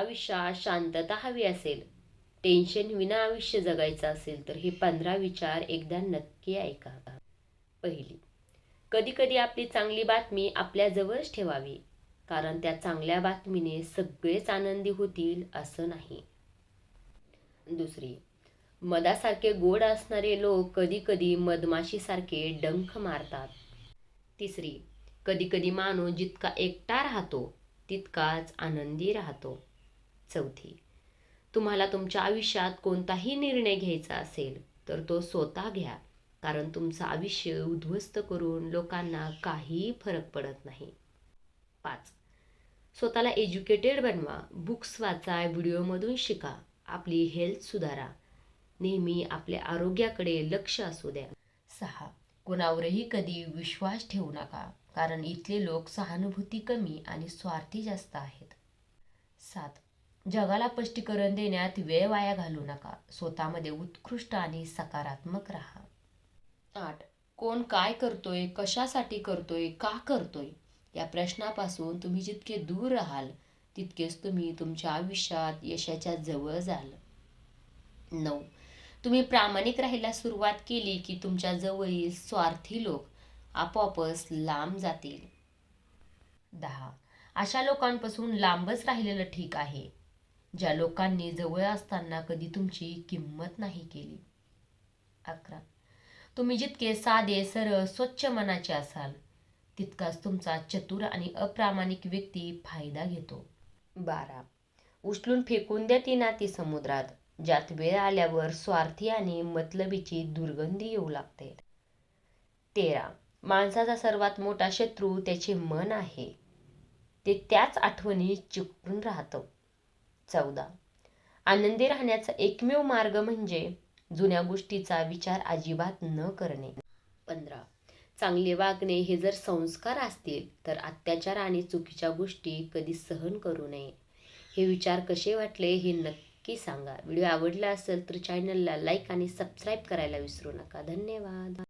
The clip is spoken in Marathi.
आयुष्यात शांतता हवी असेल टेन्शन विना आयुष्य जगायचं असेल तर हे पंधरा विचार एकदा नक्की ऐका. पहिली कधी कधी आपली चांगली बातमी आपल्याजवळच ठेवावी कारण त्या चांगल्या बातमीने सगळेच आनंदी होतील असं नाही. दुसरी मधासारखे गोड असणारे लोक कधीकधी मधमाशीसारखे डंख मारतात. तिसरी कधी कधी माणूस जितका एकटा राहतो तितकाच आनंदी राहतो. चौथी. तुम्हाला तुमच्या आयुष्यात कोणताही निर्णय घ्यायचा असेल तर तो स्वतः घ्या. कारण तुमचं आयुष्य उद्ध्वस्त करून लोकांना काही फरक पडत नाही. पाच. स्वतःला एज्युकेटेड बनवा. बुक्स वाचा व्हिडिओमधून शिका. आपली हेल्थ सुधारा. नेहमी आपल्या आरोग्याकडे लक्ष असू द्या. सहा. कोणावरही कधी विश्वास ठेवू नका. कारण इथले लोक सहानुभूती कमी आणि स्वार्थी जास्त आहेत. सात. जगाला स्पष्टीकरण देण्यात वेळ वाया घालू नका. स्वतःमध्ये उत्कृष्ट आणि सकारात्मक राहा. आठ. कोण काय करतोय कशासाठी करतोय का करतोय? या प्रश्नापासून तुम्ही जितके दूर राहाल तितकेच तुम्ही तुमच्या आयुष्यात यशाच्या जवळ जाल. नऊ. तुम्ही प्रामाणिक राहायला सुरुवात केली की तुमच्या जवळील स्वार्थी लोक आपोआपच लांब जातील. दहा. अशा लोकांपासून लांबच राहिलेलं ठीक आहे. ज्या लोकांनी जवळ असताना कधी तुमची किंमत नाही केली. अकरा. तुम्ही जितके साधे सरळ स्वच्छ मनाचे असाल तितकाच तुमचा चतुर आणि अप्रामाणिक व्यक्ती फायदा घेतो. बारा. उचलून फेकून द्या ती नाती समुद्रात. ज्यात वेळ आल्यावर स्वार्थी आणि मतलबीची दुर्गंधी येऊ लागते. तेरा. माणसाचा सर्वात मोठा शत्रू त्याचे मन आहे. ते त्याच आठवणी चिकटून राहतं. चौदा. आनंदी राहण्याचा एकमेव मार्ग म्हणजे जुन्या गोष्टीचा विचार अजिबात न करणे. पंधरा. चांगले वागणे हे जर संस्कार असतील तर अत्याचार आणि चुकीच्या गोष्टी कधी सहन करू नये. हे विचार कसे वाटले हे नक्की सांगा. व्हिडिओ आवडला असेल तर चॅनलला लाईक आणि सबस्क्राईब करायला विसरू नका. धन्यवाद.